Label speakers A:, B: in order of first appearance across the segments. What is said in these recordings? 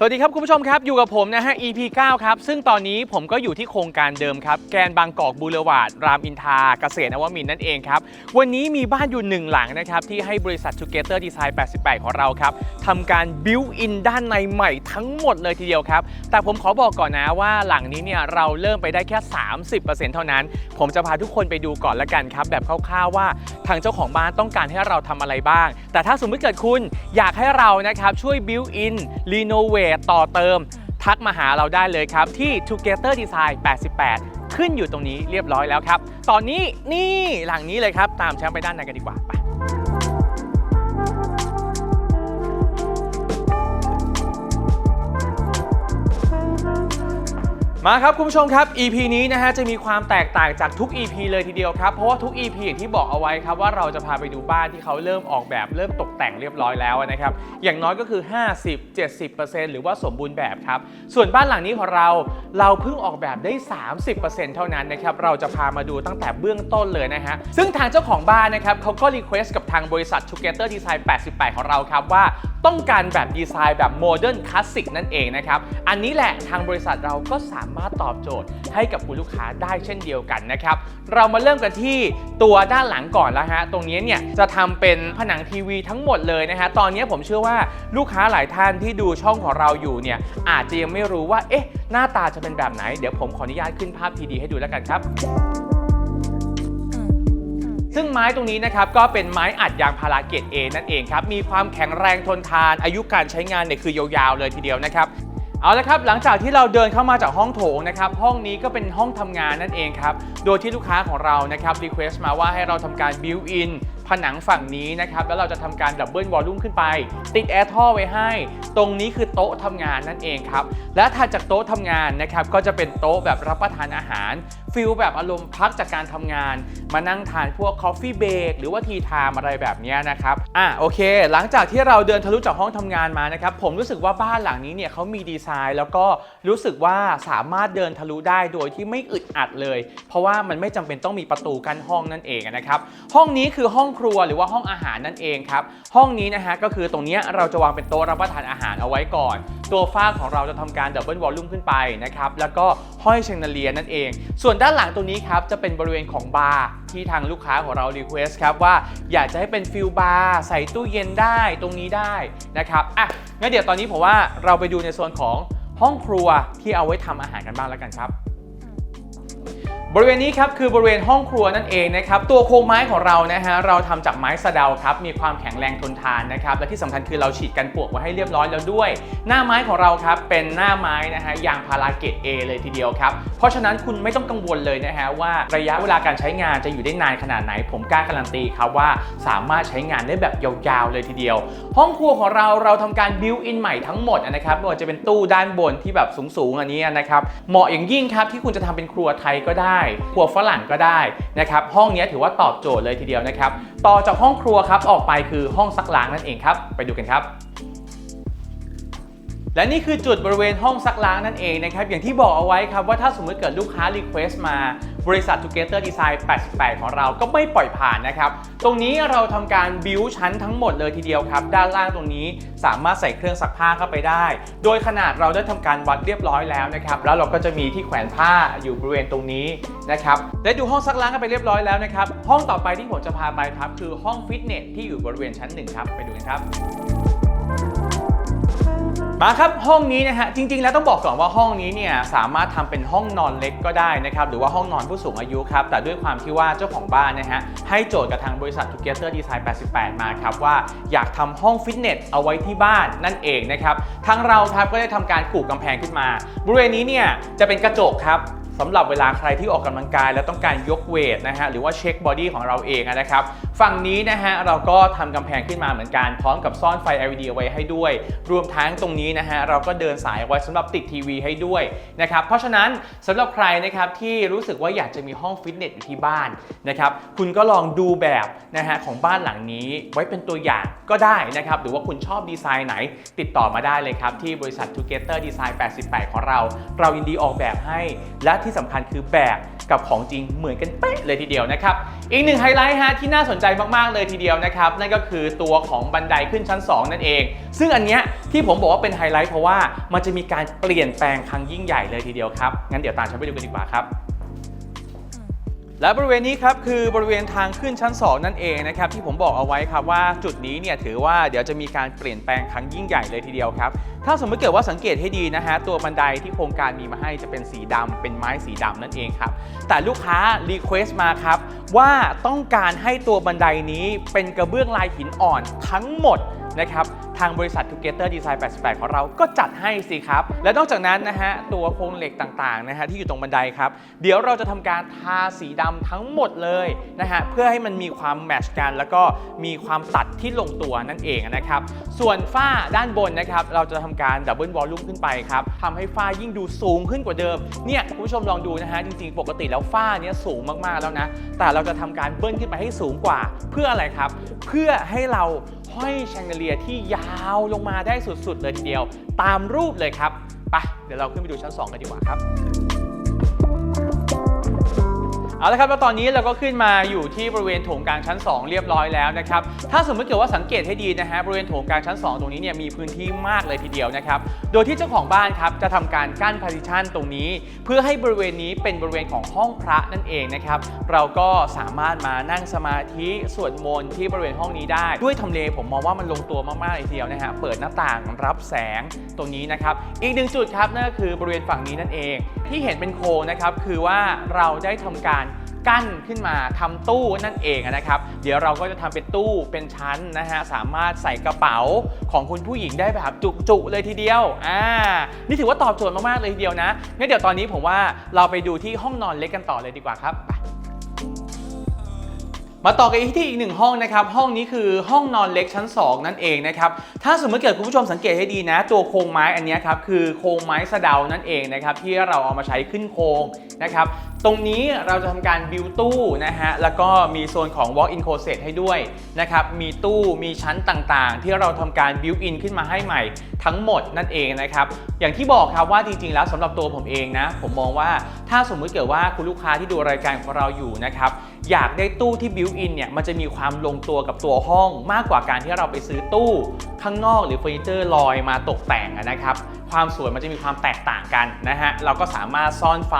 A: สวัสดีครับ คุณผู้ชมครับ อยู่กับผมนะฮะ EP 9 ครับ ซึ่งตอนนี้ผมก็อยู่ที่โครงการเดิมครับ แกนบางกอกบูเลวาร์ดรามอินทราเกษตรนวมินนั่นเองครับ วันนี้มีบ้านอยู่หนึ่งหลังนะครับ ที่ให้บริษัท Together Design 88 ของเราครับทำการ build in ด้านในใหม่ทั้งหมดเลยทีเดียวครับ แต่ผมขอบอกก่อนนะว่าหลังนี้เนี่ยเราเริ่มไปได้แค่ 30%เท่านั้น ผมจะพาทุกคนไปดูก่อนละกันครับ แบบคร่าวๆว่าทางเจ้าของบ้านต้องการให้เราทำอะไรบ้าง แต่ถ้าสมมติเกิดคุณอยากให้เรานะครับช่วย build in renovate ต่อเติม ทักมาหาเราได้เลยครับ ที่ Together Design 88 ขึ้นอยู่ตรงนี้เรียบร้อยแล้วครับ ตอนนี้นี่หลังนี้เลยครับ ตามแชมป์ไปด้านในกันดีกว่าไป มาครับคุณผู้ชมครับ EP นี้นะฮะจะมีความแตกต่างจากทุก EP เลยทีเดียวครับ เพราะว่าทุก EP อย่างที่บอกเอาไว้ครับว่าเราจะพาไปดูบ้านที่เขาเริ่มออกแบบเริ่มตกแต่งเรียบร้อยแล้วนะครับ อย่างน้อยก็คือ 50-70%หรือว่าสมบูรณ์แบบครับ ส่วนบ้านหลังนี้ของเราเราเพิ่งออกแบบได้ 30%เท่านั้นนะครับเราจะพามาดูตั้งแต่เบื้องต้นเลยนะฮะซึ่งทางเจ้าของบ้านนะครับเขาก็รีเควสกับทางบริษัท Together Design 88 ของเราครับว่าต้องการแบบดีไซน์แบบโมเดิร์นคลาสสิกนั่นเองนะครับอันนี้แหละทางบริษัทเราก็สามารถตอบโจทย์ให้กับคุณลูกค้าได้เช่นเดียวกันนะครับ เรามาเริ่มกันที่ตัวด้านหลังก่อนแล้วฮะ ตรงนี้เนี่ยจะทำเป็นผนังทีวีทั้งหมดเลยนะฮะ ตอนนี้ผมเชื่อว่าลูกค้าหลายท่านที่ดูช่องของเราอยู่เนี่ยอาจจะยังไม่รู้ว่า เอ๊ะ หน้าตาจะเป็นแบบไหน เดี๋ยวผมขออนุญาตขึ้นภาพทีดีให้ดูแล้วกันครับซึ่งไม้ตรงนี้นะครับก็เป็นไม้อัดยางพาราเกตเอนั่นเองครับ มีความแข็งแรงทนทานอายุการใช้งานเนี่ยคือยาวๆเลยทีเดียวนะครับ เอาละครับหลังจากที่เราเดินเข้ามาจากห้องโถงนะครับห้องนี้ก็เป็นห้องทำงานนั่นเองครับโดยที่ลูกค้าของเรานะครับรีเควสต์มาว่าให้เราทำการบิวอิน ผนังฝั่งนี้นะครับ แล้วเราจะทำการดับเบิลวอลลุ่มขึ้นไป ติดแอร์ท่อไว้ให้ ตรงนี้คือโต๊ะทำงานนั่นเองครับ และถัดจากโต๊ะทำงานนะครับ ก็จะเป็นโต๊ะแบบรับประทานอาหาร ฟิลแบบอารมณ์พักจากการทำงาน มานั่งทานพวก Coffee Break หรือว่าทีไทม์อะไรแบบนี้นะครับ อะโอเค หลังจากที่เราเดินทะลุจากห้องทำงานมานะครับ ผมรู้สึกว่าบ้านหลังนี้เนี่ยเขามีดีไซน์ แล้วก็รู้สึกว่าสามารถเดินทะลุได้โดยที่ไม่อึดอัดเลย เพราะว่ามันไม่จำเป็นต้องมีประตูกั้นห้องนั่นเองนะครับ ห้องนี้คือห้องครัวหรือว่าห้องอาหารนั่นเองครับ ห้องนี้นะฮะก็คือตรงนี้เราจะวางเป็นโต๊ะรับประทานอาหารเอาไว้ก่อน ตัวฝ้าของเราจะทำการดับเบิลวอลลุ่มขึ้นไปนะครับแล้วก็ห้อยเชงนาเลียนั่นเอง ส่วนด้านหลังตรงนี้ครับจะเป็นบริเวณของบาร์ที่ทางลูกค้าของเรารีเควสครับว่าอยากจะให้เป็นฟิลบาร์ใส่ตู้เย็นได้ตรงนี้ได้นะครับอะงั้นเดี๋ยวตอนนี้ผมว่าเราไปดูในโซนของห้องครัวที่เอาไว้ทำอาหารกันบ้างแล้วกันครับ บริเวณนี้ครับคือบริเวณห้องครัวนั่นเองนะครับตัวโครงไม้ของเรานะฮะเราทำจากไม้สะเดาครับมีความแข็งแรงทนทานนะครับและที่สำคัญคือเราฉีดกันปวกไว้ให้เรียบร้อยแล้วด้วย หน้าไม้ของเราครับเป็นหน้าไม้นะฮะยางพาราเกต A เลยทีเดียวครับเพราะฉะนั้นคุณไม่ต้องกังวลเลยนะฮะว่าระยะเวลาการใช้งานจะอยู่ได้นานขนาดไหน ผมกล้าการันตีครับว่าสามารถใช้งานได้แบบยาวๆเลยทีเดียว ห้องครัวของเราเราทำการบิวอินใหม่ทั้งหมดนะครับไม่ว่าจะเป็นตู้ด้านบนที่แบบสูงๆอันนี้นะครับเหมาะอย่างยิ่งครับที่คุณจะทำเป็นครัวไทยก็ได้ครัวฝรั่งก็ได้นะครับห้องนี้ถือว่าตอบโจทย์เลยทีเดียวนะครับต่อจากห้องครัวครับออกไปคือห้องซักล้างนั่นเองครับ ไปดูกันครับและนี่คือจุดบริเวณห้องซักล้างนั่นเองนะครับอย่างที่บอกเอาไว้ครับว่าถ้าสมมติเกิดลูกค้ารีเควสต์มา บริษัท Together Design 88 ของเราก็ไม่ปล่อยผ่านนะครับ ตรงนี้เราทำการบิวชั้นทั้งหมดเลยทีเดียวครับ ด้านล่างตรงนี้สามารถใส่เครื่องซักผ้าเข้าไปได้ โดยขนาดเราได้ทำการวัดเรียบร้อยแล้วนะครับ แล้วเราก็จะมีที่แขวนผ้าอยู่บริเวณตรงนี้นะครับ ได้ดูห้องซักล้างกันไปเรียบร้อยแล้วนะครับ ห้องต่อไปที่ผมจะพาไปครับคือห้องฟิตเนสที่อยู่บริเวณชั้นหนึ่งครับ ไปดูกันครับ มาครับห้องนี้นะฮะจริงๆ แล้วต้องบอกก่อนว่าห้องนี้เนี่ยสามารถทำเป็นห้องนอนเล็กก็ได้นะครับหรือว่าห้องนอนผู้สูงอายุครับแต่ด้วยความที่ว่าเจ้าของบ้านนะฮะให้โจทย์กับทางบริษัท Together Design 88 มาครับว่าอยากทำห้องฟิตเนสเอาไว้ที่บ้านนั่นเองนะครับทางเราครับก็ได้ทำการผูกกำแพงขึ้นมา บริเวณนี้เนี่ยจะเป็นกระจกครับ สำหรับเวลาใครที่ออกกำลังกายแล้วต้องการยกเวทนะฮะหรือว่าเช็คบอดี้ของเราเองนะครับฝั่งนี้นะฮะเราก็ทำกำแพงขึ้นมาเหมือนกันพร้อมกับซ่อนไฟ LED เอาไว้ให้ด้วย รวมทั้งตรงนี้นะฮะเราก็เดินสายไว้สำหรับติดทีวีให้ด้วยนะครับเพราะฉะนั้นสำหรับใครนะครับที่รู้สึกว่าอยากจะมีห้องฟิตเนสอยู่ที่บ้านนะครับคุณก็ลองดูแบบนะฮะของบ้านหลังนี้ไว้เป็นตัวอย่างก็ได้นะครับหรือว่าคุณชอบดีไซน์ไหน ติดต่อมาได้เลยครับที่บริษัท Together Design 88 ของเรา เรายินดีออกแบบให้และที่สำคัญคือแบบกับของจริงเหมือนกันเป๊ะเลยทีเดียวนะครับ อีกหนึ่งไฮไลท์ฮะที่น่าสนใจมากๆเลยทีเดียวนะครับนั่นก็คือตัวของบันไดขึ้นชั้น 2 นั่นเอง ซึ่งอันเนี้ยที่ผมบอกว่าเป็นไฮไลท์เพราะว่ามันจะมีการเปลี่ยนแปลงครั้งยิ่งใหญ่เลยทีเดียวครับงั้นเดี๋ยวตามฉันไปดูกันดีกว่าครับ และบริเวณนี้ครับคือบริเวณทางขึ้นชั้น 2 นั่นเองนะครับที่ผมบอกเอาไว้ครับว่าจุดนี้เนี่ยถือว่าเดี๋ยวจะมีการเปลี่ยนแปลงครั้งยิ่งใหญ่เลยทีเดียวครับถ้าสมมติเกิดว่าสังเกตให้ดีนะฮะตัวบันไดที่โครงการมีมาให้จะเป็นสีดำเป็นไม้สีดำนั่นเองครับแต่ลูกค้ารีเควสต์มาครับว่าต้องการให้ตัวบันไดนี้เป็นกระเบื้องลายหินอ่อนทั้งหมดนะครับ ทางบริษัท Together Design 88 ของเราก็จัดให้สิครับ และนอกจากนั้นนะฮะตัวโครงเหล็กต่างๆนะฮะที่อยู่ตรงบันไดครับ เดี๋ยวเราจะทำการทาสีดำทั้งหมดเลยนะฮะเพื่อให้มันมีความแมชกัน แล้วก็มีความตัดที่ลงตัวนั่นเองนะครับ ส่วนฝ้าด้านบนนะครับเราจะทำการดับเบิลวอลลุ่มขึ้นไปครับทำให้ฝ้ายิ่งดูสูงขึ้นกว่าเดิมเนี่ยคุณผู้ชมลองดูนะฮะจริงๆ ปกติแล้วฝ้าเนี้ยสูงมากๆแล้วนะแต่เราจะทำการเบิ้ลขึ้นไปให้สูงกว่า เพื่ออะไรครับ เพื่อให้เราห้อยแชงเดเลียที่ยาวลงมาได้สุดๆเลยทีเดียว ตามรูปเลยครับไปเดี๋ยวเราขึ้นไปดูชั้น 2 กันดีกว่าครับ เอาละครับแล้วตอนนี้เราก็ขึ้นมาอยู่ที่บริเวณโถงกลางชั้น 2 เรียบร้อยแล้วนะครับ ถ้าสมมติเกิดว่าสังเกตให้ดีนะฮะบริเวณโถงกลางชั้น 2 ตรงนี้เนี่ยมีพื้นที่มากเลยทีเดียวนะครับ โดยที่เจ้าของบ้านครับจะทำการกั้นพาร์ติชันตรงนี้ เพื่อให้บริเวณนี้เป็นบริเวณของห้องพระนั่นเองนะครับ เราก็สามารถมานั่งสมาธิสวดมนต์ที่บริเวณห้องนี้ได้ ด้วยทำเลผมมองว่ามันลงตัวมากๆเลยทีเดียวนะฮะ เปิดหน้าต่างรับแสงตรงนี้นะครับ อีกหนึ่งจุดครับนั่นก็คือบริเวณฝั่งนี้นั่นเอง ที่เห็นเป็นโคนะครับคือว่าเราได้ทำการ กั้นขึ้นมาทำตู้นั่นเองนะครับ เดี๋ยวเราก็จะทำเป็นตู้เป็นชั้นนะฮะสามารถใส่กระเป๋าของคุณผู้หญิงได้แบบจุกๆเลยทีเดียวอ่านี่ถือว่าตอบโจทย์มากๆเลยทีเดียวนะงั้นเดี๋ยวตอนนี้ผมว่าเราไปดูที่ห้องนอนเล็กกันต่อเลยดีกว่าครับไป มาต่อกันที่อีกหนึ่งห้องนะครับ ห้องนี้คือห้องนอนเล็กชั้น 2 นั่นเองนะครับถ้าสมมติเกิดคุณผู้ชมสังเกตให้ดีนะ ตัวโครงไม้อันนี้ครับคือโครงไม้สะเดานั่นเองนะครับที่เราเอามาใช้ขึ้นโครงนะครับตรงนี้เราจะทำการบิวตู้นะฮะแล้วก็มีโซนของ walk in closet ให้ด้วยนะครับมีตู้มีชั้นต่างๆ ที่เราทำการบิวอินขึ้นมาให้ใหม่ทั้งหมดนั่นเองนะครับอย่างที่บอกครับว่าจริงๆ แล้วสำหรับตัวผมเองนะผมมองว่าถ้าสมมุติเกิดว่าคุณลูกค้าที่ดูรายการของเราอยู่นะครับอยากได้ตู้ที่บิวอินเนี่ยมันจะมีความลงตัวกับตัวห้องมากกว่าการที่เราไปซื้อตู้ข้างนอกหรือเฟอร์นิเจอร์ลอยมาตกแต่งนะครับความสวยมันจะมีความแตกต่างกันนะฮะเราก็สามารถซ่อนไฟ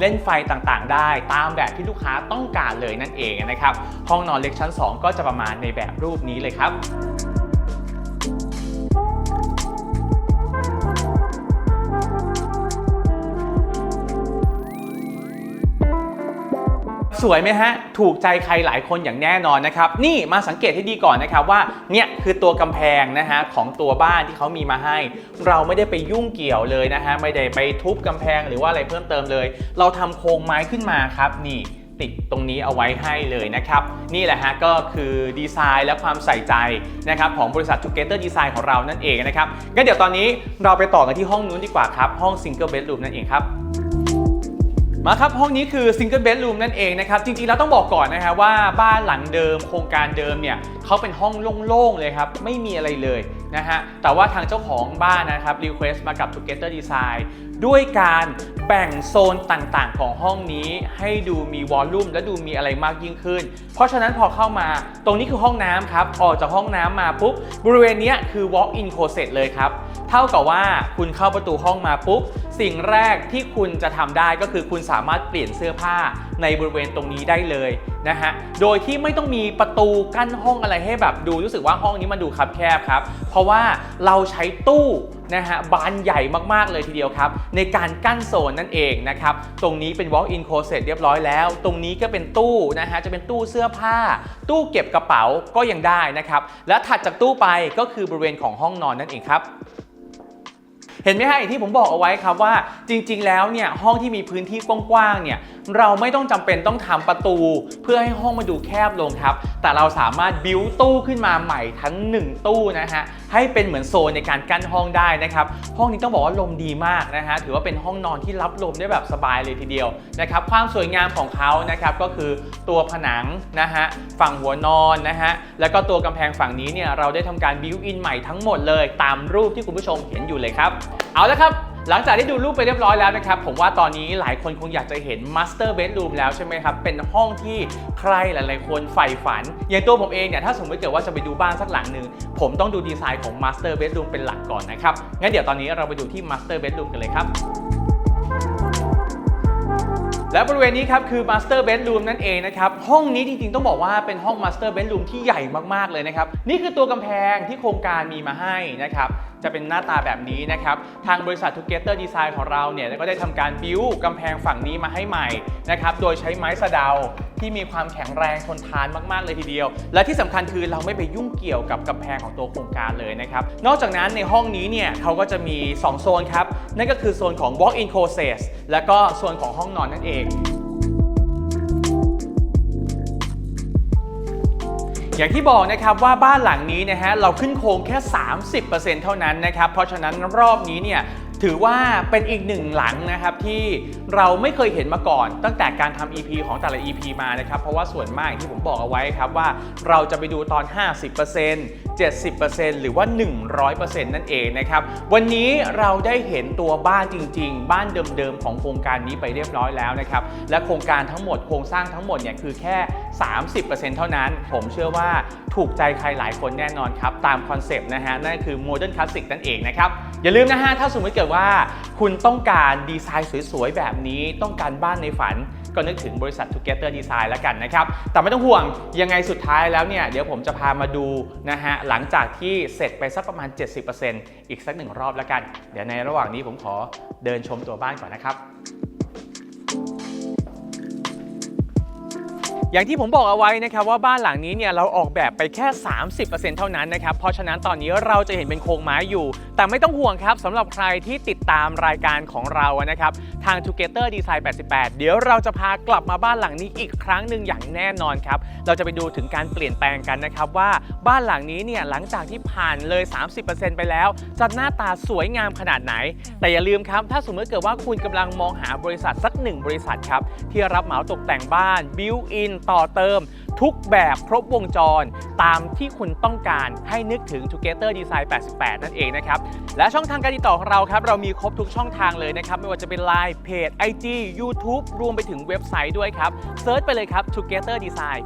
A: เล่นไฟต่างๆ ได้ ตามแบบที่ลูกค้าต้องการเลยนั่นเองนะครับห้องนอนเล็กชั้น 2 ก็จะประมาณในแบบรูปนี้เลยครับ สวยไหมฮะ ถูกใจใครหลายคนอย่างแน่นอนนะครับ นี่มาสังเกตให้ดีก่อนนะครับว่าเนี่ยคือตัวกำแพงนะฮะของตัวบ้านที่เขามีมาให้ เราไม่ได้ไปยุ่งเกี่ยวเลยนะฮะไม่ได้ไปทุบกำแพงหรือว่าอะไรเพิ่มเติมเลย เราทำโครงไม้ขึ้นมาครับนี่ติดตรงนี้เอาไว้ให้เลยนะครับ นี่แหละฮะก็คือดีไซน์และความใส่ใจนะครับของบริษัท Together Design ของเรานั่นเองนะครับงั้นเดี๋ยวตอนนี้เราไปต่อกันที่ห้องนู้นดีกว่าครับ ห้อง Single Bedroom นั่นเองครับ มาครับ ห้องนี้คือ Single Bedroom นั่นเองนะครับ จริงๆ แล้วต้องบอกก่อนนะฮะว่าบ้านหลังเดิมโครงการเดิมเนี่ยเขาเป็นห้องโล่งๆ เลยครับ ไม่มีอะไรเลยนะฮะ แต่ว่าทางเจ้าของบ้านนะครับรีเควสต์มากับ Together Design ด้วยการแบ่งโซนต่างๆ ของห้องนี้ให้ดูมีวอลลุ่มและดูมีอะไรมากยิ่งขึ้น เพราะฉะนั้นพอเข้ามาตรงนี้คือห้องน้ำครับ ออกจากห้องน้ำมาปุ๊บบริเวณนี้คือ walk in closet เลยครับ เท่ากับว่าคุณเข้าประตูห้องมาปุ๊บ สิ่งแรกที่คุณจะทำได้ก็คือคุณสามารถเปลี่ยนเสื้อผ้าในบริเวณตรงนี้ได้เลยนะฮะ โดยที่ไม่ต้องมีประตูกั้นห้องอะไรให้แบบดูรู้สึกว่าห้องนี้มันดูคับแคบครับ เพราะว่าเราใช้ตู้นะฮะบานใหญ่มากๆเลยทีเดียวครับ ในการกั้นโซนนั่นเองนะครับ ตรงนี้เป็น walk in closet เรียบร้อยแล้ว ตรงนี้ก็เป็นตู้นะฮะจะเป็นตู้เสื้อผ้า ตู้เก็บกระเป๋าก็ยังได้นะครับ และถัดจากตู้ไปก็คือบริเวณของห้องนอนนั่นเองครับ เห็นไหมฮะอย่างที่ผมบอกเอาไว้ครับว่าจริง ๆ แล้วเนี่ยห้องที่มีพื้นที่กว้างๆเนี่ยเราไม่ต้องจำเป็นต้องทำประตู เพื่อให้ห้องมันดูแคบลงครับ แต่เราสามารถบิวตู้ขึ้นมาใหม่ทั้ง 1 ตู้นะฮะให้เป็นเหมือนโซนในการกั้นห้องได้นะครับห้องนี้ต้องบอกว่าลมดีมากนะฮะถือว่าเป็นห้องนอนที่รับลมได้แบบสบายเลยทีเดียวนะครับความสวยงามของเขานะครับก็คือตัวผนังนะฮะฝั่งหัวนอนนะฮะแล้วก็ตัวกำแพงฝั่งนี้เนี่ยเราได้ทำการบิวอินใหม่ทั้งหมดเลย ตามรูปที่คุณผู้ชมเห็นอยู่เลยครับเอาละครับหลังจากที่ดูรูปไปเรียบร้อยแล้วนะครับ ผมว่าตอนนี้หลายคนคงอยากจะเห็น Master Bedroom แล้วใช่ไหมครับ เป็นห้องที่ใครหลาย ๆ คนใฝ่ฝัน อย่างตัวผมเองเนี่ย ถ้าสมมติเกิดว่าจะไปดูบ้านสักหลังหนึ่งผมต้องดูดีไซน์ของ Master Bedroom เป็นหลักก่อนนะครับ งั้นเดี๋ยวตอนนี้เราไปดูที่ Master Bedroom กันเลยครับ และบริเวณนี้ครับคือ Master Bedroom นั่นเองนะครับ ห้องนี้จริงๆ ต้องบอกว่าเป็นห้อง Master Bedroom ที่ใหญ่มากๆเลยนะครับ นี่คือตัวกำแพงที่โครงการมีมาให้นะครับ จะเป็นหน้าตาแบบนี้นะครับ ทางบริษัท Together Design ของเราเนี่ยก็ได้ทำการบิวกำแพงฝั่งนี้มาให้ใหม่นะครับ โดยใช้ไม้สะเดา ที่มีความแข็งแรงทนทานมากๆเลยทีเดียว และที่สำคัญคือเราไม่ไปยุ่งเกี่ยวกับกำแพงของตัวโครงการเลยนะครับนอกจากนั้นในห้องนี้เนี่ยเขาก็จะมี 2 โซนครับ นั่นก็คือโซนของ Walk-in Closet และก็โซนของห้องนอนนั่นเองอย่างที่บอกนะครับว่าบ้านหลังนี้นะฮะเราขึ้นโครงแค่ 30%เท่านั้นนะครับเพราะฉะนั้นรอบนี้เนี่ย ถือว่าเป็นอีกหนึ่งหลังนะครับที่เราไม่เคยเห็นมาก่อน ตั้งแต่การทำ EP ของแต่ละ EP มานะครับ เพราะว่าส่วนมากที่ผมบอกเอาไว้ครับว่าเราจะไปดูตอน 50% 70%หรือว่า 100%นั่นเองนะครับ วันนี้เราได้เห็นตัวบ้านจริง ๆ บ้านเดิมๆของโครงการนี้ไปเรียบร้อยแล้วนะครับ และโครงการทั้งหมดโครงสร้างทั้งหมดเนี่ยคือแค่ 30%เท่านั้น ผมเชื่อว่าถูกใจใครหลายคนแน่นอนครับ ตามคอนเซปต์นะฮะนั่นคือโมเดิร์นคลาสสิกนั่นเองนะครับอย่าลืมนะฮะถ้าสมมติเกิดว่าคุณต้องการดีไซน์สวยๆ แบบนี้ต้องการบ้านในฝัน ก็นึกถึงบริษัท Together Design แล้วกันนะครับ แต่ไม่ต้องห่วงยังไงสุดท้ายแล้วเนี่ย เดี๋ยวผมจะพามาดูนะฮะ หลังจากที่เสร็จไปสักประมาณ 70%อีกสักหนึ่งรอบแล้วกัน เดี๋ยวในระหว่างนี้ผมขอเดินชมตัวบ้านก่อนนะครับอย่างที่ผมบอกเอาไว้นะครับว่าบ้านหลังนี้เนี่ยเราออกแบบไปแค่ 30%เท่านั้นนะครับเพราะฉะนั้นตอนนี้เราจะเห็นเป็นโครงไม้อยู่แต่ไม่ต้องห่วงครับสำหรับใครที่ติดตามรายการของเรานะครับทาง Together Design 88 เดี๋ยวเราจะพากลับมาบ้านหลังนี้อีกครั้งหนึ่งอย่างแน่นอนครับ เราจะไปดูถึงการเปลี่ยนแปลงกันนะครับว่าบ้านหลังนี้เนี่ยหลังจากที่ผ่านเลย 30%ไปแล้วจะหน้าตาสวยงามขนาดไหน แต่อย่าลืมครับ ถ้าสมมติเกิดว่าคุณกำลังมองหาบริษัทสักหนึ่งบริษัทครับที่รับเหมาตกแต่งบ้าน บิวอินต่อเติมทุกแบบครบวงจรตามที่คุณต้องการให้นึกถึง Together Design 88 นั่นเองนะครับ และช่องทางการติดต่อของเราครับ เรามีครบทุกช่องทางเลยนะครับ ไม่ว่าจะเป็น Line เพจ IG YouTube รวมไปถึงเว็บไซต์ด้วยครับเซิร์ชไปเลยครับ Together Design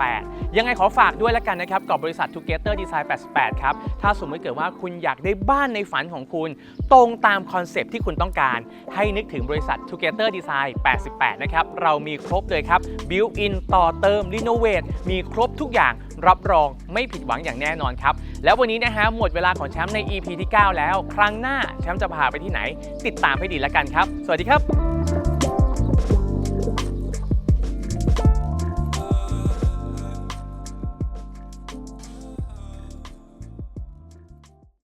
A: 88 ยังไงขอฝากด้วยแล้วกันนะครับ กับบริษัท Together Design 88 ครับ ถ้าสมมติเกิดว่าคุณอยากได้บ้านในฝันของคุณ ตรงตามคอนเซปที่คุณต้องการ ให้นึกถึงบริษัท Together Design 88 นะครับเรามีครบเลยครับ Built in ต่อเติม Renovate มีครบทุกอย่างรับรองไม่ผิดหวังอย่างแน่นอนครับ แล้ววันนี้นะฮะหมดเวลาของแชมป์ใน EP ที่ 9 แล้ว ครั้งหน้าแชมป์จะพาไปที่ไหน ติดตามให้ดีแล้วกันครับ สวัสดีครับ